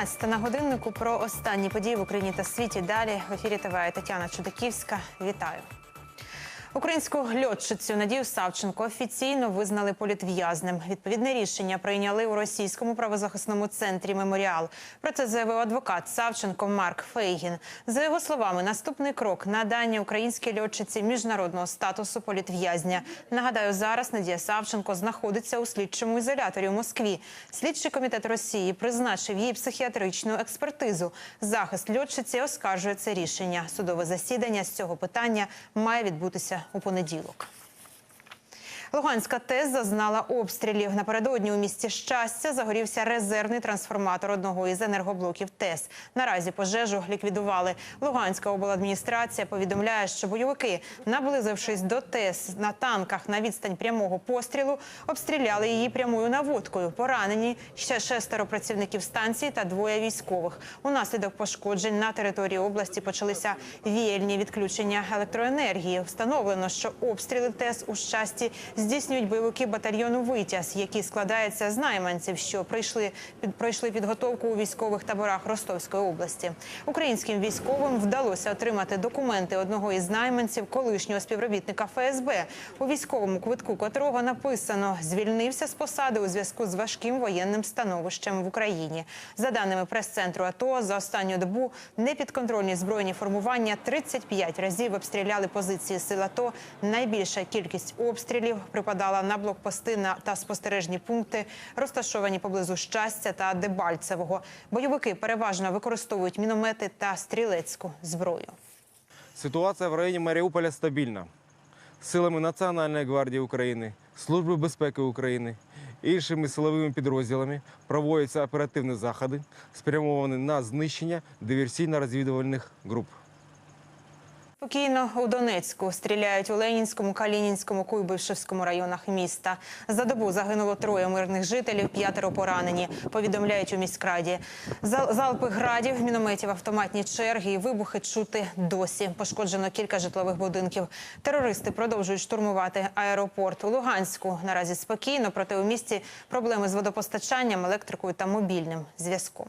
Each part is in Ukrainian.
12 на годиннику про останні події в Україні та світі. Далі в ефірі ТВ Тетяна Чудаківська. Вітаю. Українську льотчицю Надію Савченко офіційно визнали політв'язнем. Відповідне рішення прийняли у російському правозахисному центрі Меморіал. Про це заявив адвокат Савченко Марк Фейгін. За його словами, наступний крок надання українській льотчиці міжнародного статусу політв'язня. Нагадаю, зараз Надія Савченко знаходиться у слідчому ізоляторі у Москві. Слідчий комітет Росії призначив їй психіатричну експертизу. Захист льотчиці оскаржує це рішення. Судове засідання з цього питання має відбутися у понеділок. Луганська ТЕС зазнала обстрілів. Напередодні у місті щастя загорівся резервний трансформатор одного із енергоблоків ТЕС. Наразі пожежу ліквідували. Луганська обладміністрація повідомляє, що бойовики, наблизившись до ТЕС на танках на відстань прямого пострілу, обстріляли її прямою наводкою. Поранені ще шестеро працівників станції та двоє військових. Унаслідок пошкоджень на території області почалися віяльні відключення електроенергії. Встановлено, що обстріли ТЕС у щасті здійснюють бойовики батальйону Витязь, який складається з найманців, що прийшли під пройшли підготовку у військових таборах Ростовської області. Українським військовим вдалося отримати документи одного із найманців, колишнього співробітника ФСБ, у військовому квитку котрого написано звільнився з посади у зв'язку з важким воєнним становищем в Україні. За даними прес-центру АТО, за останню добу непідконтрольні збройні формування 35 разів обстріляли позиції сил АТО. Найбільша кількість обстрілів припадала на блокпости та спостережні пункти, розташовані поблизу щастя та Дебальцевого. Бойовики переважно використовують міномети та стрілецьку зброю. Ситуація в районі Маріуполя стабільна. Силами Національної гвардії України, Служби безпеки України іншими силовими підрозділами проводяться оперативні заходи, спрямовані на знищення диверсійно-розвідувальних груп. Спокійно у Донецьку стріляють у Ленінському, Калінінському, Куйбишевському районах міста. За добу загинуло троє мирних жителів, п'ятеро поранені. Повідомляють у міськраді. Зал- Залпи градів, мінометів, автоматні черги і вибухи чути досі. Пошкоджено кілька житлових будинків. Терористи продовжують штурмувати аеропорт у Луганську. Наразі спокійно, проте у місті проблеми з водопостачанням, електрикою та мобільним зв'язком.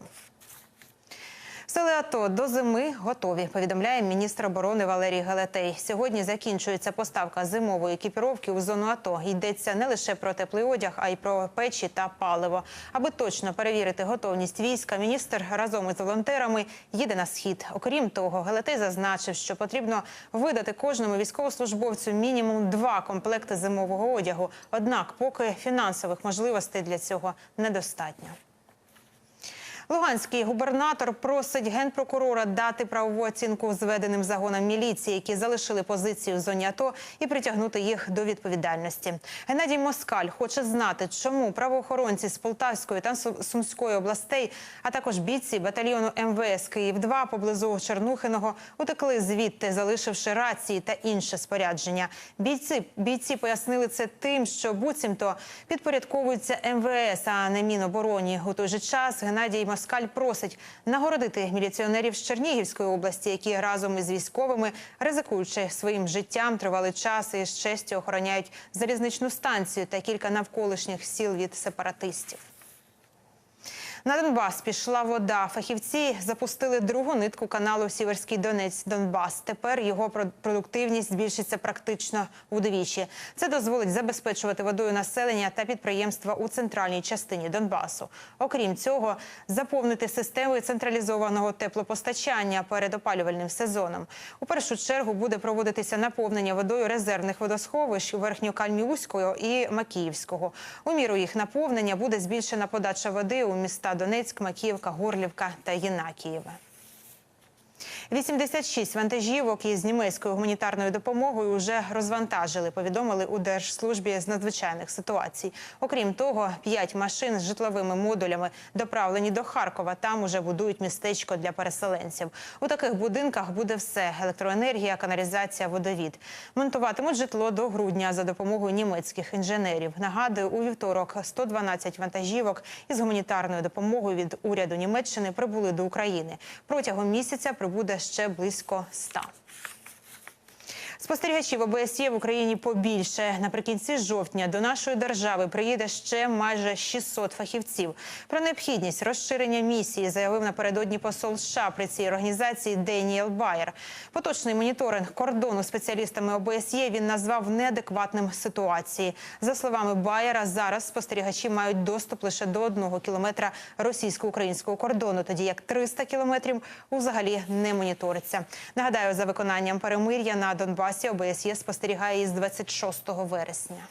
Сили АТО до зими готові, повідомляє міністр оборони Валерій Галетей. Сьогодні закінчується поставка зимової екіпіровки у зону АТО. Йдеться не лише про теплий одяг, а й про печі та паливо. Аби точно перевірити готовність війська, міністр разом із волонтерами їде на схід. Окрім того, Галетей зазначив, що потрібно видати кожному військовослужбовцю мінімум два комплекти зимового одягу. Однак, поки фінансових можливостей для цього недостатньо. Луганський губернатор просить генпрокурора дати правову оцінку зведеним загонам міліції, які залишили позицію в зоні АТО, і притягнути їх до відповідальності. Геннадій Москаль хоче знати, чому правоохоронці з Полтавської та Сумської областей, а також бійці батальйону МВС Київ 2 поблизу Чернухиного утекли звідти, залишивши рації та інше спорядження. Бійці бійці пояснили це тим, що буцімто підпорядковуються МВС, а не Мінобороні. У той же час Геннадій Москаль просить нагородити міліціонерів з Чернігівської області, які разом із військовими, ризикуючи своїм життям, тривали час і з честю охороняють залізничну станцію та кілька навколишніх сіл від сепаратистів. На Донбас пішла вода. Фахівці запустили другу нитку каналу Сіверський Донець Донбас. Тепер його про- продуктивність збільшиться практично удвічі. Це дозволить забезпечувати водою населення та підприємства у центральній частині Донбасу. Окрім цього, заповнити системи централізованого теплопостачання перед опалювальним сезоном. У першу чергу буде проводитися наповнення водою резервних водосховищ Верхньокальміуського і Макіївського. У міру їх наповнення буде збільшена подача води у міста Донецьк, Макіївка, Горлівка та Єнакієве. 86 вантажівок із німецькою гуманітарною допомогою вже розвантажили. Повідомили у Держслужбі з надзвичайних ситуацій. Окрім того, 5 машин з житловими модулями доправлені до Харкова. Там уже будують містечко для переселенців. У таких будинках буде все: електроенергія, каналізація, водовід. Монтуватимуть житло до грудня за допомогою німецьких інженерів. Нагадую, у вівторок 112 вантажівок із гуманітарною допомогою від уряду Німеччини прибули до України. Протягом місяця прибуде ще близько 100. Спостерігачів ОБСЄ в Україні побільше. Наприкінці жовтня до нашої держави приїде ще майже 600 фахівців. Про необхідність розширення місії заявив напередодні посол США при цій організації Деніел Байер. Поточний моніторинг кордону спеціалістами ОБСЄ він назвав неадекватним ситуації. За словами Байера, зараз спостерігачі мають доступ лише до одного кілометра російсько-українського кордону, тоді як 300 кілометрів взагалі не моніториться. Нагадаю, за виконанням перемир'я на Донбасі ОБСЄ спостерігає із 26 вересня.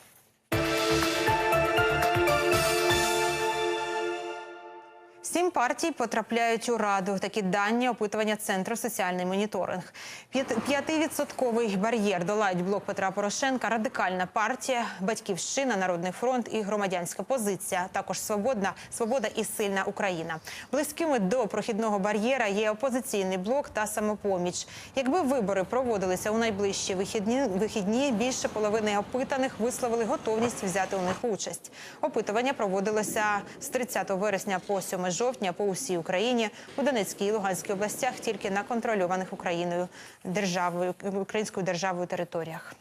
Сім партій потрапляють у раду. Такі дані опитування центру соціальний моніторинг. П'ят- П'ятивідсотковий бар'єр долають блок Петра Порошенка, радикальна партія, батьківщина, народний фронт і громадянська позиція. Також свободна свобода і сильна Україна. Близькими до прохідного бар'єра є опозиційний блок та самопоміч. Якби вибори проводилися у найближчі вихідні, вихідні більше половини опитаних висловили готовність взяти у них участь. Опитування проводилося з 30 вересня по 7 жовтня по усій Україні у Донецькій і Луганській областях, тільки на контрольованих Україною державою українською державою територіях.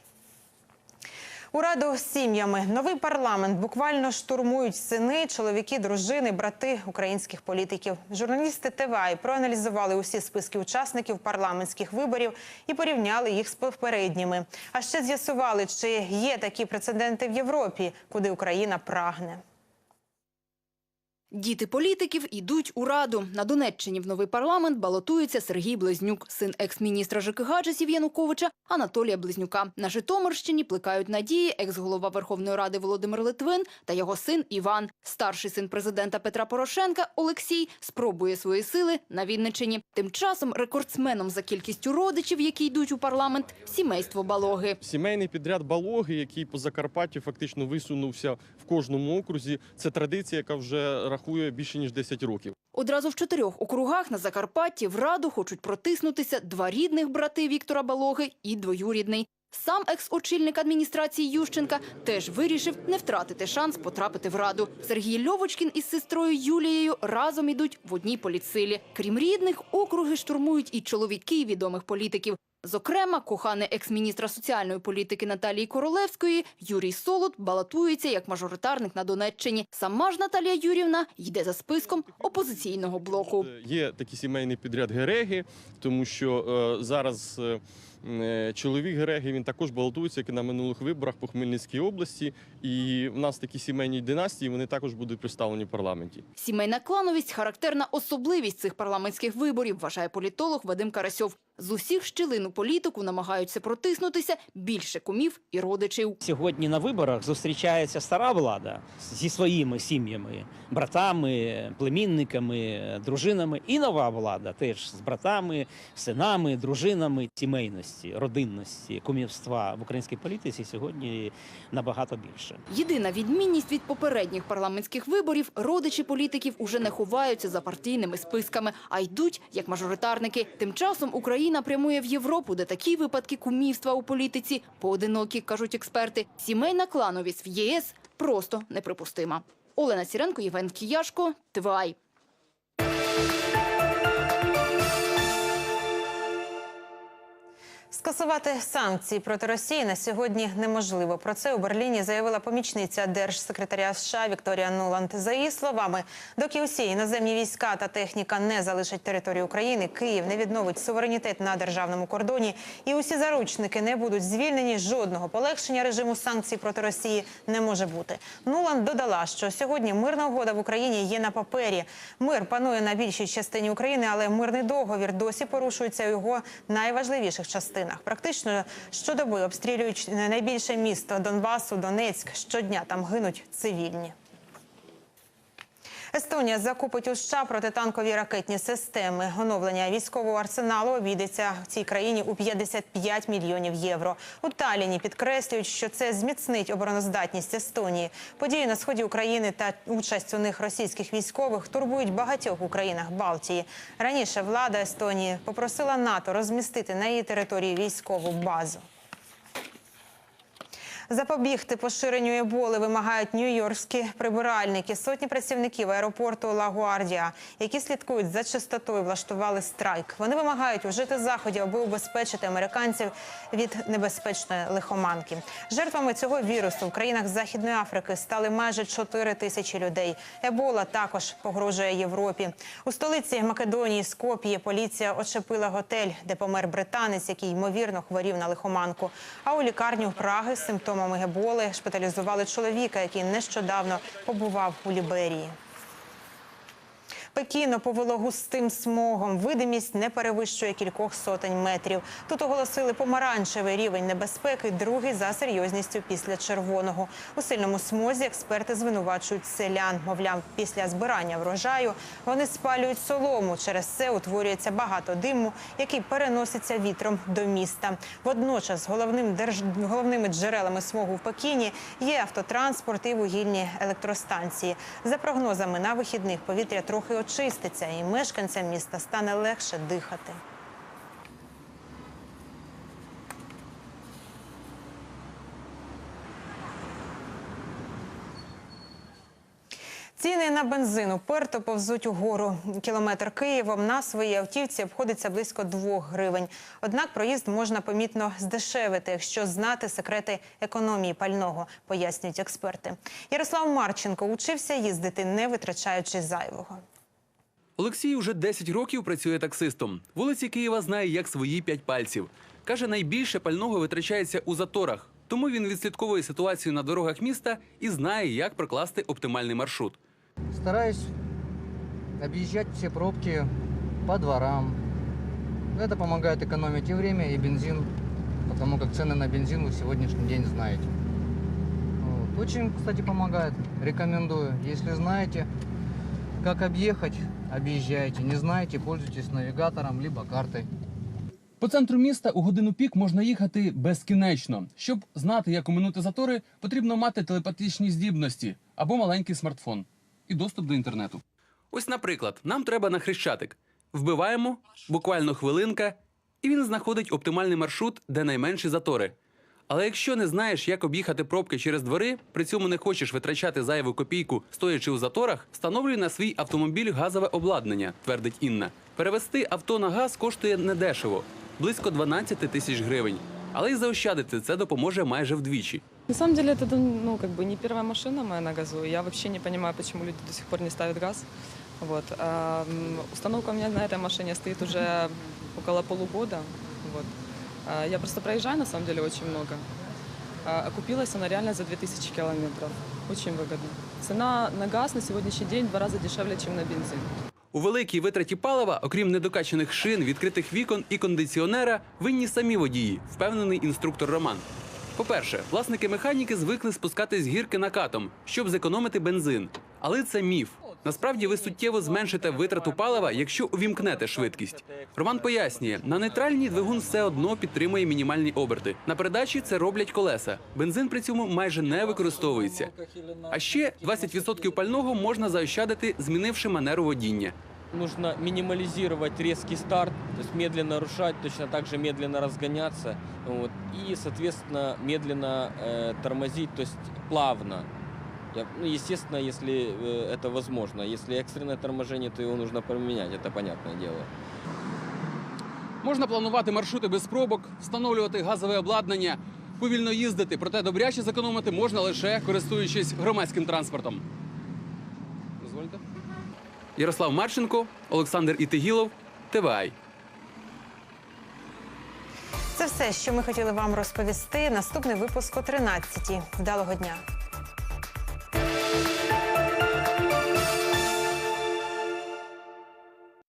У раду з сім'ями новий парламент буквально штурмують сини, чоловіки, дружини, брати українських політиків. Журналісти ТВА проаналізували усі списки учасників парламентських виборів і порівняли їх з попередніми. А ще з'ясували, чи є такі прецеденти в Європі, куди Україна прагне. Діти політиків ідуть у раду. На Донеччині в новий парламент балотується Сергій Близнюк, син екс-міністра ЖКГ часів Януковича Анатолія Близнюка. На Житомирщині плекають надії екс-голова Верховної Ради Володимир Литвин та його син Іван. Старший син президента Петра Порошенка Олексій спробує свої сили на Вінниччині. Тим часом рекордсменом за кількістю родичів, які йдуть у парламент, сімейство Балоги. Сімейний підряд балоги, який по Закарпаттю фактично висунувся в кожному окрузі. Це традиція, яка вже рахує більше ніж 10 років. Одразу в чотирьох округах на Закарпатті в Раду хочуть протиснутися два рідних брати Віктора Балоги і двоюрідний. Сам екс-очільник адміністрації Ющенка теж вирішив не втратити шанс потрапити в Раду. Сергій Льовочкін із сестрою Юлією разом ідуть в одній політсилі. Крім рідних, округи штурмують і чоловіки відомих політиків. Зокрема, коханий екс-міністра соціальної політики Наталії Королевської Юрій Солод балотується як мажоритарник на Донеччині. Сама ж Наталія Юрівна йде за списком опозиційного блоку. Є такий сімейний підряд Гереги, тому що е, зараз е, чоловік Гереги він також балотується, як і на минулих виборах по Хмельницькій області. І в нас такі сімейні династії вони також будуть представлені в парламенті. Сімейна клановість характерна особливість цих парламентських виборів, вважає політолог Вадим Карасьов. З усіх щілин у політику намагаються протиснутися більше кумів і родичів. Сьогодні на виборах зустрічається стара влада зі своїми сім'ями, братами, племінниками, дружинами, і нова влада теж з братами, синами, дружинами сімейності, родинності, кумівства в українській політиці сьогодні набагато більше. Єдина відмінність від попередніх парламентських виборів – родичі політиків уже не ховаються за партійними списками, а йдуть як мажоритарники. Тим часом Україна прямує в Європу, де такі випадки кумівства у політиці поодинокі, кажуть експерти. Сімейна клановість в ЄС просто неприпустима. Олена Сіренко, Євген Кіяшко, ТВАЙ. Скасувати санкції проти Росії на сьогодні неможливо. Про це у Берліні заявила помічниця держсекретаря США Вікторія Нуланд. За її словами, доки усі іноземні війська та техніка не залишать територію України, Київ не відновить суверенітет на державному кордоні, і усі заручники не будуть звільнені. Жодного полегшення режиму санкцій проти Росії не може бути. Нуланд додала, що сьогодні мирна угода в Україні є на папері. Мир панує на більшій частині України, але мирний договір досі порушується його найважливіших частинах. Практично щодоби обстрілюють найбільше місто Донбасу, Донецьк. Щодня там гинуть цивільні. Естонія закупить у США протитанкові ракетні системи. Оновлення військового арсеналу обійдеться в цій країні у 55 мільйонів євро. У Талліні підкреслюють, що це зміцнить обороноздатність Естонії. Події на сході України та участь у них російських військових турбують багатьох у країнах Балтії. Раніше влада Естонії попросила НАТО розмістити на її території військову базу. Запобігти поширенню еболи вимагають нью-йоркські прибиральники. Сотні працівників аеропорту Лагуардія, які слідкують за чистотою, влаштували страйк. Вони вимагають вжити заходів, аби убезпечити американців від небезпечної лихоманки. Жертвами цього вірусу в країнах Західної Африки стали майже 4 тисячі людей. Ебола також погрожує Європі. У столиці Македонії Скоп'є поліція очепила готель, де помер британець, який ймовірно хворів на лихоманку. А у лікарню Праги з симптомами еболи шпиталізували чоловіка, який нещодавно побував у Ліберії. Пекіно повело густим смогом. Видимість не перевищує кількох сотень метрів. Тут оголосили помаранчевий рівень небезпеки, другий за серйозністю після червоного. У сильному смозі експерти звинувачують селян. Мовляв, після збирання врожаю вони спалюють солому. Через це утворюється багато диму, який переноситься вітром до міста. Водночас головним держ... головними джерелами смогу в Пекіні є автотранспорт і вугільні електростанції. За прогнозами на вихідних повітря трохи очиститься, і мешканцям міста стане легше дихати. Ціни на бензин уперто повзуть угору. Кілометр Києвом на своїй автівці обходиться близько 2 гривень. Однак проїзд можна помітно здешевити, якщо знати секрети економії пального, пояснюють експерти. Ярослав Марченко учився їздити, не витрачаючи зайвого. Олексій уже 10 років працює таксистом. Вулиці Києва знає як свої п'ять пальців. Каже, найбільше пального витрачається у заторах. Тому він відслідковує ситуацію на дорогах міста і знає, як прокласти оптимальний маршрут. Стараюсь объезжать все пробки по дворам. Это помогает экономить и время, и бензин, потому как цены на бензин вы в сегодняшний день знаете. Вот. Очень, кстати, помогает. Рекомендую. Если знаете, как объехать, объезжайте. Не знаете, пользуйтесь навигатором либо картой. По центру міста у годину пік можна їхати безкінечно. Щоб знати, як оминути затори, потрібно мати телепатичні здібності або маленький смартфон і доступ до інтернету. Ось, наприклад, нам треба на хрещатик. Вбиваємо, буквально хвилинка, і він знаходить оптимальний маршрут, де найменші затори. Але якщо не знаєш, як об'їхати пробки через двори, при цьому не хочеш витрачати зайву копійку, стоячи у заторах, встановлюй на свій автомобіль газове обладнання, твердить Інна. Перевести авто на газ коштує недешево близько 12 тисяч гривень. Але й заощадити це допоможе майже вдвічі. На самом деле это ну, как бы не первая машина моя на газу. Я вообще не понимаю, почему люди до сих пор не ставят газ. Вот. А, м, установка у меня на этой машине стоит уже около полугода. Вот. Я просто проезжаю, на самом деле, очень много. Окупилась она реально за 2000 километров. Очень выгодно. Цена на газ на сегодняшний день в два раза дешевле, чем на бензин. У великій витраті палива, окрім недокачаних шин, відкритих вікон і кондиціонера, винні самі водії, впевнений інструктор Роман. По-перше, власники механіки звикли спускатись гірки накатом, щоб зекономити бензин. Але це міф. Насправді ви суттєво зменшите витрату палива, якщо увімкнете швидкість. Роман пояснює, на нейтральній двигун все одно підтримує мінімальні оберти. На передачі це роблять колеса. Бензин при цьому майже не використовується. А ще 20% пального можна заощадити, змінивши манеру водіння. нужно минимализировать резкий старт, то есть медленно рушать, точно так же медленно разгоняться, вот, и, соответственно, медленно э, тормозить, то есть плавно. Я- ну, естественно, если э, это возможно. Если экстренное торможение, то его нужно поменять, это понятное дело. Можна планувати маршрути без пробок, встановлювати газове обладнання, повільно їздити, проте добряче зекономити можна лише користуючись громадським транспортом. Дозвольте. Ярослав Марченко, Олександр Ітигілов, ТВАЙ. Це все, що ми хотіли вам розповісти. Наступний випуск о 13-й. Вдалого дня.